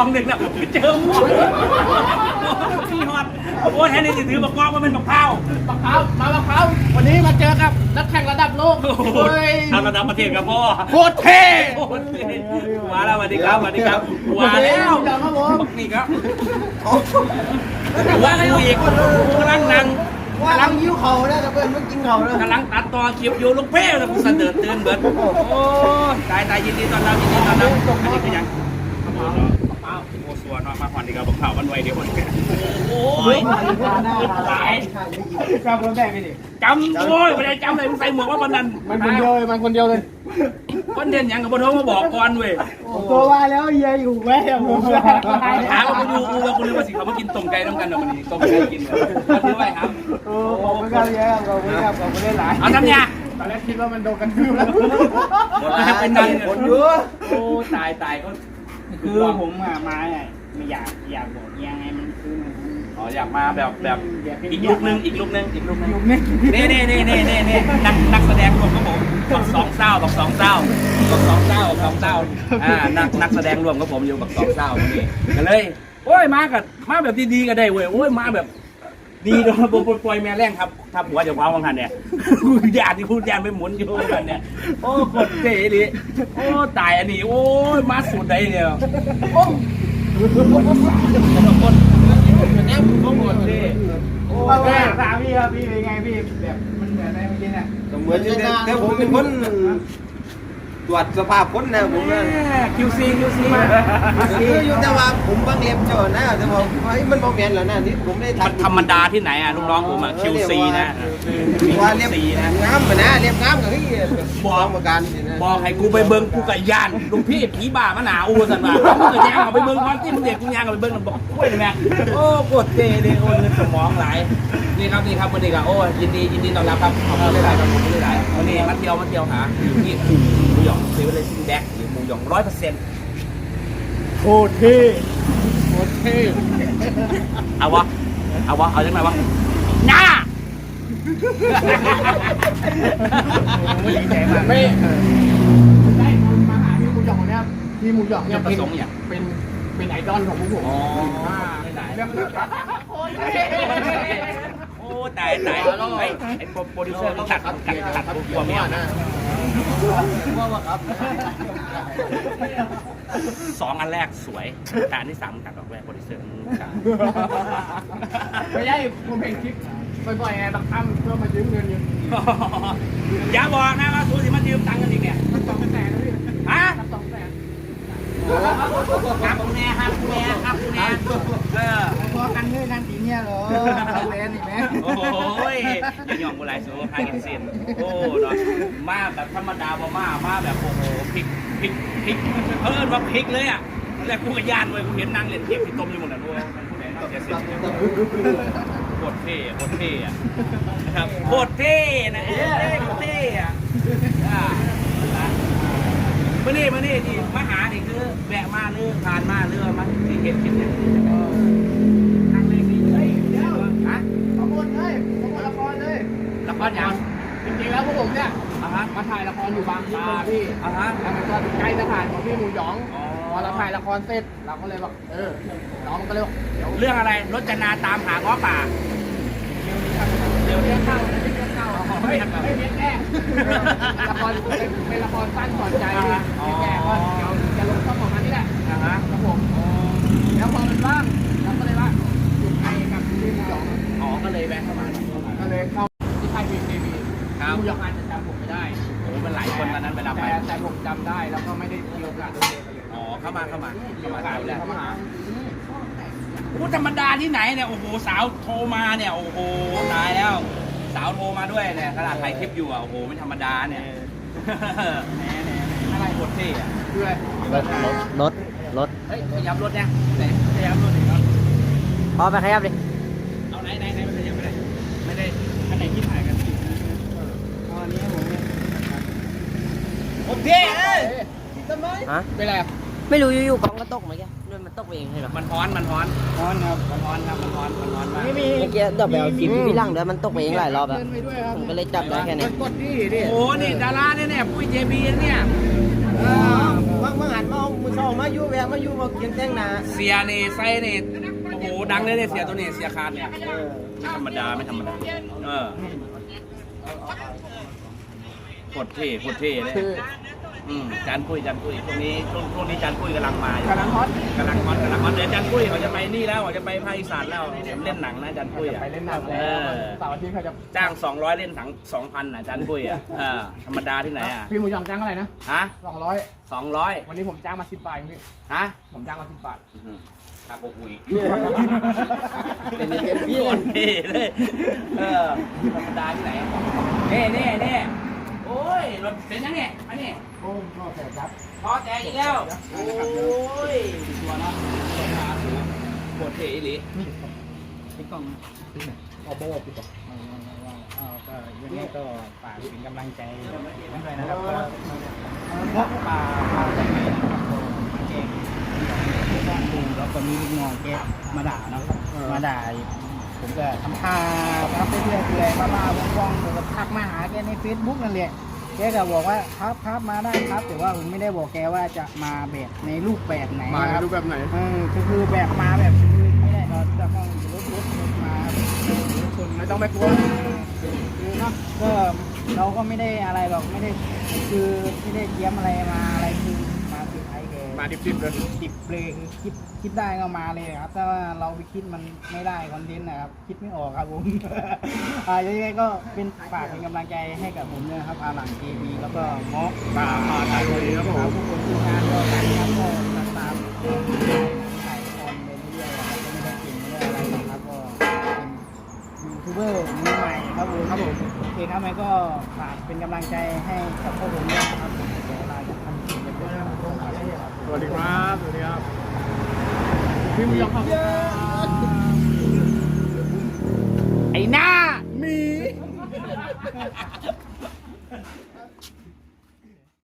วังหนึ่งแล้วเจอหมดพี่ฮอดโอ้ยแทนที่จะถือมะกอกมันเป็นมะพร้าวบักเขามาบักเขาวันนี้มาเจอกับนักแข่งระดับโลกโอ้โหเฮ้ยทำระดับประเทศกับพ่อโคตรเท่โอ้โหมาแล้วสวัสดีครับสวัสดีครับมาแล้วครับผมบักนี่ครับว่าอะไรอีกกำลังนั่งว่าลังยิ้วเขาเนี่ยแต่เพื่อนไม่กินเขาเลยกำลังตัดต่อคลิปอยู่ลูกเป้แล้วกูเสนอตื่นเบิดโอ้ตายตายยินดีต้อนรับยินดีต้อนรับอันนี้คือยังกระเป๋าเปล่าโอ้สัวเนาะมาผ่อน ดีกับบักเผาวันไวเดียวคนแก่โอ้ยตายจำคนแรกไม่ดิจำโอ้ยไม่ได้จำเลยมึงใส่หมวกว่าวันนั้นมันคนเดียวเลยมันคนเดียวเลยคนเด่นหยังกับบนท้องมาบอกก่อนเว้ยตัวว่าแล้วเฮียอยู่แม่ผมถามว่ากูอยู่กูว่ากูนึกว่าสิเขามากินต้มไก่น้ำกันเนาะมันนี่ต้มไก่กินเนาะมาถือไว้ครับโอ้ขอบคุณครับเฮียครับขอบคุณครับขอบคุณได้หลายเอาทำเนี่ยตอนแรกคิดว่ามันโดนกันทืบแล้วหมดแล้วเป็นดันคนเยอะโอ้ตายตายก็คือผมอะมาเนี่ย ไม่อยากอยากบอกเฮียไงมันคือมันอ๋ออยากมาแบบแบบอีกลุกนึงอีกลุกนึงอีกลุกนึงอยู่นี่นี่นี่นี่นี่นี่นี่นักนักแสดงรวมกับผมบักสองเศร้าบักสองเศร้าบักสองเศร้าบักสองเศร้าอ่านักนักแสดงรวมกับผมอยู่บักสองเศร้านี่กันเลย โอ้ยมากับมาแบบดีๆก็ได้เว้ยโอ้ยมาแบบ ดีโดนปล่อยแม่แรงครับถ้าผัวจะคว้าวังหันเนี่ยกูญาติที่พูดญาติไปหมุนอยู่กันเนี่ยโอ้กดเจ๋ดิโอ้ตายอันนี้โอ้ยมาสุดใดเนี่ยโอ้ คนแอบก็หมดดิโอ้ยถามพี่ครับพี่เป็นไงพี่แบบมันเหมือนอะไรเมื่อกี้เนี่ยเหมือนจะแต่ผมเป็นคน ตรวจสภาพคนนะผมนะคิวซีคิวซีคืออยู่แต่ว่าผมบางเล็บเจอนะแต่ว่าเฮ้ยมันบอแมนแล้วนะที่ผมได้มันธรรมดาที่ไหนอะลูกน้องผมอะคิวซีนะว่าเล็บซีนะงามมานะเล็บงามกับที่บอกมากันบอกให้กูไปเบิ้งกูกับยานลุงพี่ผีบ้ามาหนาอูสันว่ามึงก็ย่างเอาไปเบิ้งก่อนที่มึงเด็กกูย่างเอาไปเบิ้งแล้วบอกกล้วยเลยแม่โอ้กดเตะเลยโอ้เงินสมองหลายนี่ครับนี่ครับวันนี้ก็โอ้ยินดียินดีต้อนรับครับขอบคุณหลายๆครับขอบคุณหลายๆวันนี้มาเที่ยวมาเที่ยวหาอยู่ที่ หมูหยองเซเว่นเลยซิงแดกหรือหมูหยองร้อยเปอร์เซ็นต์โคตรเท่โคตรเท่เอาวะ เอาวะ เอาจังไหนวะ หน้า ไม่ดีใจมากไม่ได้มาหาพี่หมูหยองคนเนี้ยพี่หมูหยองเนี่ยประเป็นสงค์อย่างเป็นเป็นไอดอลของพวกผมอ๋ออ่าไม่ได้เรื่องโค ตรเท่โอ้ตายตายไอ้ไอ้โปรดิวเซอร์มันขัดขัดขัดขัดกลัวไม่เอานะสองอันแรกสวยแต่อันที่สามมันตัดออกแวโปรดิวเซอร์มันขัดไม่ใช่ผมเห็นคลิปบ่อยๆไงบางครั้งเพื่อมายืมเงินอยู่อย่าบอกนะว่าสูสิมายืมตังค์กันอีกเนี่ย สองแสนนะพี่ ฮะ สองแสน ครับคุณแม่ครับคุณแม่ครับคุณแม่เออพอกันเงื่อกันตีเนี่ยเหรอเอาแหวนอีกไหมโอ้ยอย่าหย่องบุไรสูไฮอินเซนโอ้เนาะมาแบบธรรมดาบ่มามาแบบโอ้โหพริกพริกพริกเพิ่นว่าพริกเลยอะแล้วกูก็ย่านเว้ยกูเห็นนางเล่นเทปที่ต้มอยู่หมดแล้วด้วยมันผู้ใดน่าเสียเสียโคตรเท่โคตรเท่อะนะครับโคตรเท่นะเอ้ยโคตรเท่อะอ่า มานี่มานี่ที่มาหานี่คือแวะมาหรือผ่านมาหรือว่ามาที่เห็นเห็นเนี่ยทางเลขนี่เฮ้ยเดี๋ยวฮะขอบคุณเลยขอบคุณละครเลยละครยังจริงๆแล้วพวกผมเนี่ยอะฮะมาถ่ายละครอยู่บางตาพี่อะฮะแล้วมันก็ใกล้สถานของพี่หมูหยองพอเราถ่ายละครเสร็จเราก็เลยบอกเออน้องมันก็เลยบอกเดี๋ยวเรื่องอะไรรถจนาตามหาง้อป่า เดี๋ยวเรียกเข้านะไม่เรีย ไม่เรียกแน่ละครเป็นเป็นละครสั้นก่อนใจพี่เรียกแน่ก็เดี๋ยวจะลงช่องของมันนี่แหละอะฮะครับผมแล้วพอมันว่างเราก็เลยว่าอยู่ไทยกับพี่หมูหยองอ๋อก็เลยแวะเข้ามาก็เลยเข้าที่ค่ายพีทีวีครับผู้ยกอาจจะจำผมไม่ได้โอ้เป็นหลายคนตอนนั้นเวลาไปแต่แต่ผมจำได้แล้วก็ไม่ได้มีโอกาสได้เจอกันเลยอ๋อเข้ามาเข้ามาเข้ามากาสเข้าเลยมาเข้ามาหาโอ้ธรรมดาที่ไหนเนี่ยโอ้โหสาวโทรมาเนี่ยโอ้โหตายแล้ว สาวโทรมาด้วยเนี่ยขนาดถ่ายคลิปอยู่อะโอ้โหไม่ธรรมดาเนี่ยแหมแหมอะไรโคตรเท่อะด้วยรถรถรถรถเฮ้ยขยับรถเนี่ยไหนขยับรถหน่อยครับพอไปขยับดิเอาไหนไหนไหนไม่ขยับไม่ได้ไม่ได้อันไหนที่ถ่ายกันอยู่ตอนนี้ผมเนี่ยโอเคเอ้ยฮะเป็นไรอะไม่รู้อยู่ๆกล้องก็ตกเมื่อกี้ด้วยมันตกไปเองใช่หรอมันฮ้อนมันฮ้อนฮ้อนครับมันฮ้อนครับมันฮ้อนมันฮ้อนมากนี่มีเมื่ อกี้เดี๋ยวไปเอาคลิปที่พี่หลังด้วยมันตกไปเองหลายรอบแล้วเดินไปด้วยครับผมก็เลยจับได้แค่นี้กดดิดิโอ้โหนี่ดาราเนี่ยเนี่ยปุ้ยเจบีเนี่ยว่าางบางหันมาเอามือสองมาอยู่แวะมาอยู่มาเกียงแต่งหน้าเสียนี่ไส้นี่โอ้โหดังเลยเนี่ยเสียตัวนี้เสียคานเนี่ยเออไม่ธรรมดาไม่ธรรมดาเออโคตรเท่โคตรเท่เลยคืออืม จานปุ้ยจานปุ้ยช่วงนี้ช่วงช่วงนี้จานปุ้ยกำลังมาอยู่กำลังฮอตกำลังฮอตกำลังฮอตเดี๋ยวจานปุ้ยเขาจะไปนี่แล้วเขาจะไปภาคอีสานแล้วเล่นหนังนะจานปุ้ยอะไปเล่นหนังเอแล้วอเสาร์อาทิตย์เขาจะจ้าง 200 เล่นถัง2,000นะจานปุ้ยอะเออธรรมดาที่ไหนอะพี่หมูยองจ้างเท่าไหร่นะฮะสองร้อย200วันนี้ผมจ้างมาสิบบาทเองพี่ฮะผมจ้างมาสิบบาทอื้อหือค่าโกคุยเป็นเต็มที่โคเลยตรเท่เลยเออธรรมดาที่ไหนเน่เน่เน่โอ้ย รถเป็นยังไงอันนี้โอ้ก็แสบครับพอแตกอีกแล้วโอ้ยตัวเนาะตัวขาสูงโคตรเท่อีหลีพี่กล้องเอาโบ้พี่กล้องเอาก็ยังไงก็ฝากเป็นกำลังใจด้วยนะครับก็เพราะป่าป่าใจไหนนะครับก็มาแจ้งบ้านลุงแล้วก็มีลูกน้องแกมาด่าเนาะมาด่าผมก็ทำท่าครับเรื่อยๆเปื่อยบ้าๆว่องๆผมก็ทักมาหาแกในเฟซบุ๊กนั่นแหละ แกก็บอกว่าครับครับมาได้ครับ แต่ว่าผมไม่ได้บอกแกว่าจะมาแบบในรูปแบบไหนมาในครับรูปแบบไหนเออก็คือแบบมาแบบคือไม่ได้เราจะต้องรถรถรถมาคนไม่ต้องไปกลัวคือเนาะก็เราก็ไม่ได้อะไรหรอกไม่ได้คือไม่ได้เตรียมอะไรมาอะไรคือมาคือไอแก มาดิบๆเลยดิบเลยคิดคิดได้ก็มาเลยครับถ้าว่าเราไปคิดมันไม่ได้คอนเทนต์นะครับ คิดไม่ออกครับผม อ่ายังไงก็เป็นฝากเป็นกำลังใจให้กับผมด้วยนะครับอาหลังทีวีแล้วก็เงาะป่าป่าไทยวันนี้ครับผม ทุกคนทีมงานก็กันครับก็ติดตามถ่ายคอนไปเรื่อยๆครับก็ไม่ได้เก่งไม่ได้อะไรหรอกครับก็เป็นยูทูบเบอร์มือใหม่ครับผมครับผมโอเคครับแล้วก็ฝากเป็นกำลังใจให้กับพวกผมด้วย วัสดีครับ สวัสดีครับ พี่มุยองครับไอ้หน้ามี